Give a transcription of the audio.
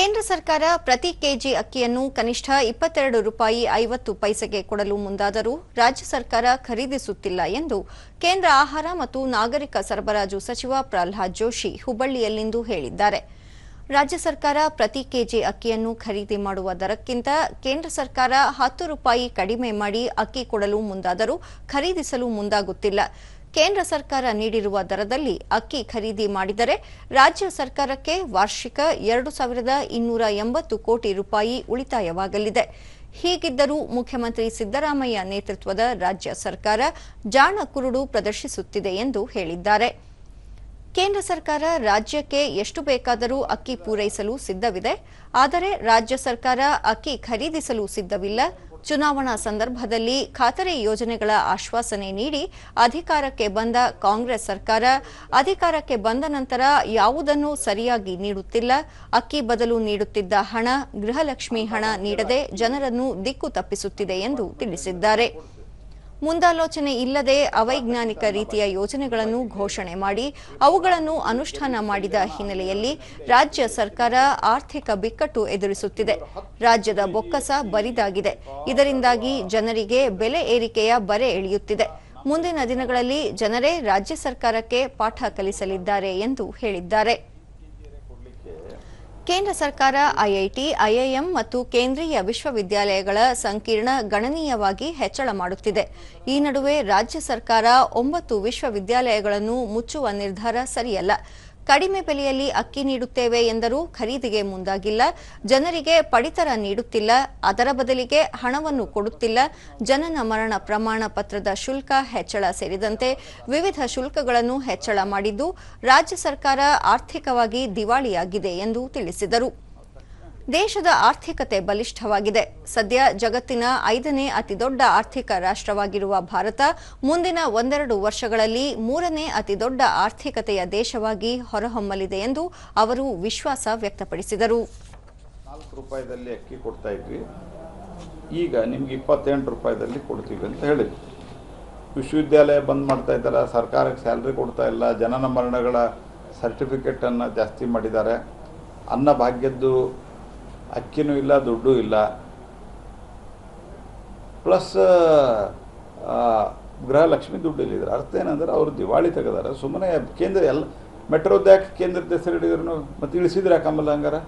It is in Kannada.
ಕೇಂದ್ರ ಸರ್ಕಾರ ಪ್ರತಿ ಕೆಜಿ ಅಕ್ಕಿಯನ್ನು ಕನಿಷ್ಠ ಇಪ್ಪತ್ತೆರಡು ರೂಪಾಯಿ ಐವತ್ತು ಪೈಸೆಗೆ ಕೊಡಲು ಮುಂದಾದರೂ ರಾಜ್ಯ ಸರ್ಕಾರ ಖರೀದಿಸುತ್ತಿಲ್ಲ ಎಂದು ಕೇಂದ್ರ ಆಹಾರ ಮತ್ತು ನಾಗರಿಕ ಸರಬರಾಜು ಸಚಿವ ಪ್ರಹ್ಲಾದ್ ಜೋಶಿ ಹುಬ್ಬಳ್ಳಿಯಲ್ಲಿಂದು ಹೇಳಿದ್ದಾರೆ. ರಾಜ್ಯ ಸರ್ಕಾರ ಪ್ರತಿ ಕೆಜಿ ಅಕ್ಕಿಯನ್ನು ಖರೀದಿ ಮಾಡುವ ದರಕ್ಕಿಂತ ಕೇಂದ್ರ ಸರ್ಕಾರ ಹತ್ತು ರೂಪಾಯಿ ಕಡಿಮೆ ಮಾಡಿ ಅಕ್ಕಿ ಕೊಡಲು ಮುಂದಾದರೂ ಖರೀದಿಸಲು ಮುಂದಾಗುತ್ತಿಲ್ಲ. ಕೇಂದ್ರ ಸರ್ಕಾರ ನೀಡಿರುವ ದರದಲ್ಲಿ ಅಕ್ಕಿ ಖರೀದಿ ಮಾಡಿದರೆ ರಾಜ್ಯ ಸರ್ಕಾರಕ್ಕೆ ವಾರ್ಷಿಕ ಎರಡು ಸಾವಿರದ ಇನ್ನೂರ ಎಂಬತ್ತು ಕೋಟಿ ರೂಪಾಯಿ ಉಳಿತಾಯವಾಗಲಿದೆ. ಹೀಗಿದ್ದರೂ ಮುಖ್ಯಮಂತ್ರಿ ಸಿದ್ದರಾಮಯ್ಯ ನೇತೃತ್ವದ ರಾಜ್ಯ ಸರ್ಕಾರ ಜಾಣ ಕುರುಡು ಪ್ರದರ್ಶಿಸುತ್ತಿದೆ ಎಂದು ಹೇಳಿದ್ದಾರೆ. ಕೇಂದ್ರ ಸರ್ಕಾರ ರಾಜ್ಯಕ್ಕೆ ಎಷ್ಟು ಬೇಕಾದರೂ ಅಕ್ಕಿ ಪೂರೈಸಲು ಸಿದ್ಧವಿದೆ. ಆದರೆ ರಾಜ್ಯ ಸರ್ಕಾರ ಅಕ್ಕಿ ಖರೀದಿಸಲು ಸಿದ್ಧವಿಲ್ಲ. ಚುನಾವಣಾ ಸಂದರ್ಭದಲ್ಲಿ ಖಾತರಿ ಯೋಜನೆಗಳ ಆಶ್ವಾಸನೆ ನೀಡಿ ಅಧಿಕಾರಕ್ಕೆ ಬಂದ ಕಾಂಗ್ರೆಸ್ ಸರ್ಕಾರ, ಅಧಿಕಾರಕ್ಕೆ ಬಂದ ನಂತರ ಯಾವುದನ್ನು ಸರಿಯಾಗಿ ನೀಡುತ್ತಿಲ್ಲ. ಅಕ್ಕಿ ಬದಲು ನೀಡುತ್ತಿದ್ದ ಹಣ, ಗೃಹಲಕ್ಷ್ಮಿ ಹಣ ನೀಡದೆ ಜನರನ್ನು ದಿಕ್ಕು ತಪ್ಪಿಸುತ್ತಿದೆ ಎಂದು ತಿಳಿಸಿದ್ದಾರೆ. ಮುಂದಾಲೋಚನೆ ಇಲ್ಲದೆ ಅವೈಜ್ಞಾನಿಕ ರೀತಿಯ ಯೋಜನೆಗಳನ್ನು ಘೋಷಣೆ ಮಾಡಿ ಅವುಗಳನ್ನು ಅನುಷ್ಠಾನ ಮಾಡಿದ ಹಿನ್ನೆಲೆಯಲ್ಲಿ ರಾಜ್ಯ ಸರ್ಕಾರ ಆರ್ಥಿಕ ಬಿಕ್ಕಟ್ಟು ಎದುರಿಸುತ್ತಿದೆ. ರಾಜ್ಯದ ಬೊಕ್ಕಸ ಬರಿದಾಗಿದೆ. ಇದರಿಂದಾಗಿ ಜನರಿಗೆ ಬೆಲೆ ಏರಿಕೆಯ ಬರೆ ಎಳೆಯುತ್ತಿದೆ. ಮುಂದಿನ ದಿನಗಳಲ್ಲಿ ಜನರೇ ರಾಜ್ಯ ಸರ್ಕಾರಕ್ಕೆ ಪಾಠ ಕಲಿಸಲಿದ್ದಾರೆ ಎಂದು ಹೇಳಿದ್ದಾರೆ. ಕೇಂದ್ರ ಸರ್ಕಾರ, ಐಐಟಿ, ಐಐಎಂ ಮತ್ತು ಕೇಂದ್ರೀಯ ವಿಶ್ವವಿದ್ಯಾಲಯಗಳ ಸಂಕೀರ್ಣ ಗಣನೀಯವಾಗಿ ಹೆಚ್ಚಳ ಮಾಡುತ್ತಿದೆ. ಈ ನಡುವೆ ರಾಜ್ಯ ಸರ್ಕಾರ ಒಂಬತ್ತು ವಿಶ್ವವಿದ್ಯಾಲಯಗಳನ್ನು ಮುಚ್ಚುವ ನಿರ್ಧಾರ ಸರಿಯಲ್ಲ. ಕಡಿಮೆ ಬೆಲೆಯಲ್ಲಿ ಅಕ್ಕಿ ನೀಡುತ್ತೇವೆ ಎಂದರೂ ಖರೀದಿಗೆ ಮುಂದಾಗಿಲ್ಲ. ಜನರಿಗೆ ಪಡಿತರ ನೀಡುತ್ತಿಲ್ಲ. ಅದರ ಬದಲಿಗೆ ಹಣವನ್ನು ಕೊಡುತ್ತಿಲ್ಲ. ಜನನ ಮರಣ ಪ್ರಮಾಣ ಪತ್ರದ ಶುಲ್ಕ ಹೆಚ್ಚಳ ಸೇರಿದಂತೆ ವಿವಿಧ ಶುಲ್ಕಗಳನ್ನು ಹೆಚ್ಚಳ ಮಾಡಿದ್ದು, ರಾಜ್ಯ ಸರ್ಕಾರ ಆರ್ಥಿಕವಾಗಿ ದಿವಾಳಿಯಾಗಿದೆ ಎಂದು ತಿಳಿಸಿದರು. ದೇಶದ ಆರ್ಥಿಕತೆ ಬಲಿಷ್ಠವಾಗಿದೆ. ಸದ್ಯ ಜಗತ್ತಿನ ಐದನೇ ಅತಿದೊಡ್ಡ ಆರ್ಥಿಕ ರಾಷ್ಟ್ರವಾಗಿರುವ ಭಾರತ ಮುಂದಿನ ಒಂದೆರಡು ವರ್ಷಗಳಲ್ಲಿ ಮೂರನೇ ಅತಿದೊಡ್ಡ ಆರ್ಥಿಕತೆಯ ದೇಶವಾಗಿ ಹೊರಹೊಮ್ಮಲಿದೆ ಎಂದು ಅವರು ವಿಶ್ವಾಸ ವ್ಯಕ್ತಪಡಿಸಿದರು. ನಾಲ್ಕು ರೂಪಾಯಿದಲ್ಲಿ ಅಕ್ಕಿ ಕೊಡ್ತಾ ಇದ್ವಿ. ಈಗ ನಿಮ್ಗೆ ಇಪ್ಪತ್ತೆಂಟು ರೂಪಾಯಿದಲ್ಲಿ ಕೊಡ್ತೀವಿ ಅಂತ ಹೇಳಿದ್ವಿ ವಿಶ್ವವಿದ್ಯಾಲಯ ಬಂದ್ ಮಾಡ್ತಾ ಇದ್ದಾರೆ. ಸರ್ಕಾರಕ್ಕೆ ಸ್ಯಾಲ್ರಿ ಕೊಡ್ತಾ ಇಲ್ಲ. ಜನನ ಮರಣಗಳ ಸರ್ಟಿಫಿಕೇಟನ್ನು ಜಾಸ್ತಿ ಮಾಡಿದ್ದಾರೆ. ಅನ್ನ ಭಾಗ್ಯದ್ದು ಅಕ್ಕಿನೂ ಇಲ್ಲ, ದುಡ್ಡು ಇಲ್ಲ. ಪ್ಲಸ್ ಗೃಹಲಕ್ಷ್ಮಿ ದುಡ್ಡು ಇಲ್ಲಿದ್ದಾರೆ ಅರ್ಥ ಏನಂದ್ರೆ ಅವರು ದಿವಾಳಿ ತೆಗೆದಾರೆ. ಸುಮ್ಮನೆ ಕೇಂದ್ರ ಎಲ್ಲ ಮೆಟ್ರೋದ್ಯಾಕ್ ಕೇಂದ್ರದ ಹೆಸರು ಹಿಡಿದ್ರು ಮತ್ತೆ ಇಳಿಸಿದ್ರೆ ಯಾಕಂಬಲ್ಲ ಹಂಗಾರ